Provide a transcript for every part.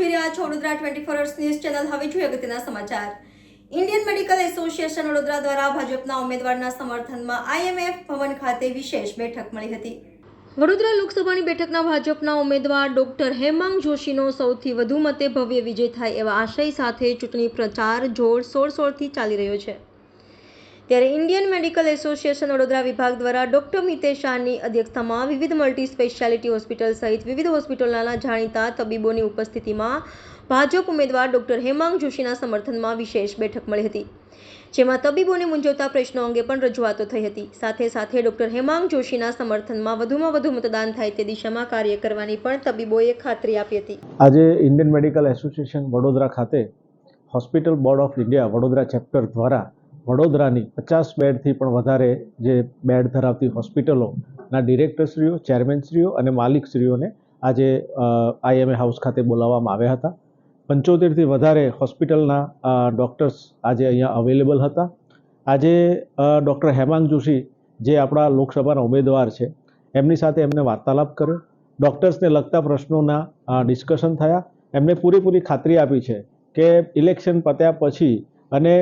જોઈ રહ્યા છો Vadodara twenty four hours news channel હવે જોઈએ અગત્યના સમાચાર ઇન્ડિયન મેડિકલ એસોસિએશન વડોદરા દ્વારા ભાજપના ઉમેદવારના સમર્થનમાં આઈએમએફ ભવન ખાતે વિશેષ બેઠક મળી હતી વડોદરા લોકસભાની બેઠકના ભાજપના ઉમેદવાર ડોક્ટર હેમાંગ જોશીનો સૌથી વધુ મતે ભવ્ય વિજય થાય એવા આશય સાથે ચૂંટણી પ્રચાર જોર સોળસોળથી ચાલી રહ્યો છે ત્યારે ઇન્ડિયન મેડિકલ એસોસિએશન વડોદરા વિભાગ દ્વારા ડોક્ટર મિતેશ શાહની અધ્યક્ષતામાં વિવિધ મલ્ટી સ્પેશિયાલિટી હોસ્પિટલ સહિત વિવિધ હોસ્પિટલના જાણીતા તબીબોની ઉપસ્થિતિમાં ભાજપ ઉમેદવાર ડોક્ટર હેમાંગ જોશીના સમર્થનમાં વિશેષ બેઠક મળી હતી જેમાં તબીબોને મૂંઝવતા પ્રશ્નો અંગે પણ રજૂઆતો થઈ હતી સાથે સાથે ડોક્ટર હેમાંગ જોશીના સમર્થનમાં વધુમાં વધુ મતદાન થાય તે દિશામાં કાર્ય કરવાની પણ તબીબોએ ખાતરી આપી હતી આજે ઇન્ડિયન મેડિકલ એસોસિએશન વડોદરા ખાતે hospital board of India Vadodara chapter દ્વારા વડોદરાની પચાસ બેડથી પણ વધારે જે બેડ ધરાવતી હોસ્પિટલોના ડિરેક્ટરશ્રીઓ ચેરમેનશ્રીઓ અને માલિકશ્રીઓને આજે આઈએમએ હાઉસ ખાતે બોલાવવામાં આવ્યા હતા પંચોતેરથી વધારે હોસ્પિટલના ડૉક્ટર્સ આજે અહીંયા અવેલેબલ હતા આજે ડૉક્ટર હેમાંગ જોશી જે આપણા લોકસભાના ઉમેદવાર છે એમની સાથે એમને વાર્તાલાપ કર્યો ડૉક્ટર્સને લગતા પ્રશ્નોના ડિસ્કશન થયા એમને પૂરેપૂરી ખાતરી આપી છે કે ઇલેક્શન પત્યા પછી અને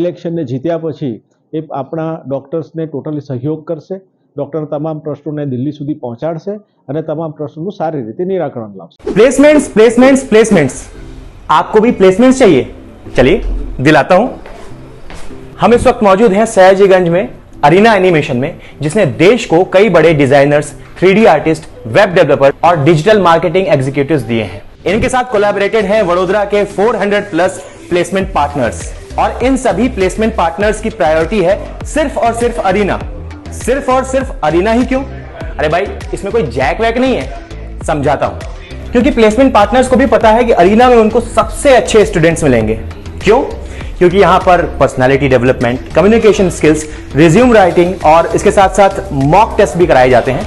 ઇલેક્શન મે જીત્યા પછી એ આપના ડોક્ટર્સ ને ટોટલી સહયોગ કરશે ડોક્ટર્સ તમામ પ્રશ્નો ને દિલ્હી સુધી પહોંચાડશે અને તમામ પ્રશ્નો નું સારી રીતે નિરાકરણ લાવશે પ્લેસમેન્ટ્સ પ્લેસમેન્ટ્સ પ્લેસમેન્ટ્સ આપકો ભી પ્લેસમેન્ટસ ચાહીએ ચાલીએ દલાતા હું હમેસવત મોજૂદ હે સહેજ ગંજ મે અરીના એનિમેશન મે જિસને દેશ કો કઈ બડે designers 3D artist web developer ઓર ડિજિટલ માર્કેટિંગ એક્ઝિક્યુટિવ્સ દિયે હે ઇનકે સાથ કોલેબોરેટેડ હે વડોદરા કે 400 પ્લસ प्लेसमेंट पार्टनर्स और इन सभी प्लेसमेंट पार्टनर्स की प्रायोरिटी है सिर्फ और सिर्फ अरीना सिर्फ और सिर्फ अरीना ही क्यों अरे भाई इसमें कोई जैक वैक नहीं है समझाता हूं क्योंकि प्लेसमेंट पार्टनर्स को भी पता है कि अरीना में उनको सबसे अच्छे स्टूडेंट्स मिलेंगे क्यों क्योंकि यहां पर personality development communication skills resume writing और इसके साथ साथ मॉक टेस्ट भी कराए जाते हैं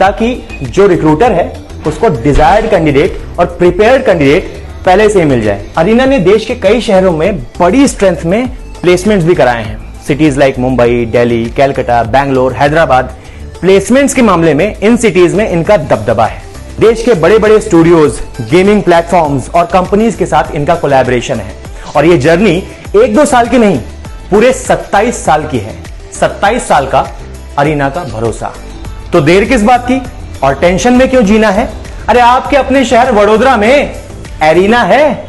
ताकि जो रिक्रूटर है उसको डिजायर्ड कैंडिडेट और प्रिपेयर्ड कैंडिडेट पहले से ही मिल जाए अरीना ने देश के कई शहरों में बड़ी स्ट्रेंथ में प्लेसमेंट्स भी कराए हैं cities like Mumbai Delhi Calcutta Bangalore Hyderabad placements के मामले में इन सिटीज में इनका दबदबा है देश के बड़े बड़े स्टूडियोज गेमिंग प्लेटफॉर्म्स और कंपनीज के साथ इनका कोलेबोरेशन है और ये जर्नी एक दो साल की नहीं पूरे 27 साल की है 27 साल का अरीना का भरोसा तो देर किस बात की और टेंशन में क्यों जीना है अरे आपके अपने शहर वडोदरा में एरिना है